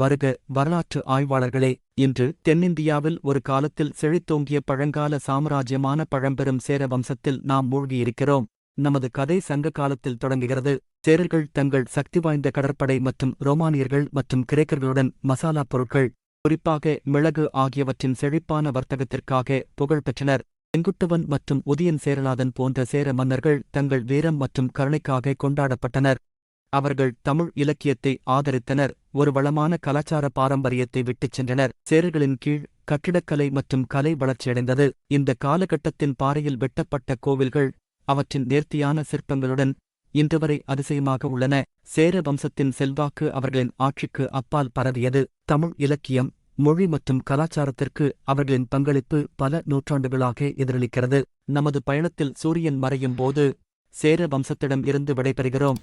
வருக வரலாற்று ஆய்வாளர்களே! இன்று தென்னிந்தியாவில் ஒரு காலத்தில் செழித்தோங்கிய பழங்கால சாம்ராஜ்யமான பழம்பெரும் சேர வம்சத்தில் நாம் மூழ்கியிருக்கிறோம். நமது கதை சங்க காலத்தில் தொடங்குகிறது. சேரர்கள் தங்கள் சக்தி வாய்ந்த கடற்படை மற்றும் ரோமானியர்கள் மற்றும் கிரேக்கர்களுடன் மசாலா பொருட்கள் குறிப்பாக மிளகு ஆகியவற்றின் செழிப்பான வர்த்தகத்திற்காக புகழ் பெற்றனர். செங்குட்டுவன் மற்றும் உதயன் சேரலாதன் போன்ற சேர மன்னர்கள் தங்கள் வீரம் மற்றும் கருணைக்காக கொண்டாடப்பட்டனர். அவர்கள் தமிழ் இலக்கியத்தை ஆதரித்தனர். ஒரு வளமான கலாச்சார பாரம்பரியத்தை விட்டுச் சென்றனர். சேரர்களின் கீழ் கட்டிடக்கலை மற்றும் கலை வளர்ச்சியடைந்தது. இந்த காலகட்டத்தின் பாறையில் வெட்டப்பட்ட கோவில்கள் அவற்றின் நேர்த்தியான சிற்பங்களுடன் இன்றுவரை அதிசயமாக உள்ளன. சேர வம்சத்தின் செல்வாக்கு அவர்களின் ஆட்சிக்கு அப்பால் பரவியது. தமிழ் இலக்கியம் மொழி மற்றும் கலாச்சாரத்திற்கு அவர்களின் பங்களிப்பு பல நூற்றாண்டுகளாக எதிரொலிக்கிறது. நமது பயணத்தில் சூரியன் மறையும் போது சேர வம்சத்திடம் இருந்து விடைபெறுகிறோம்.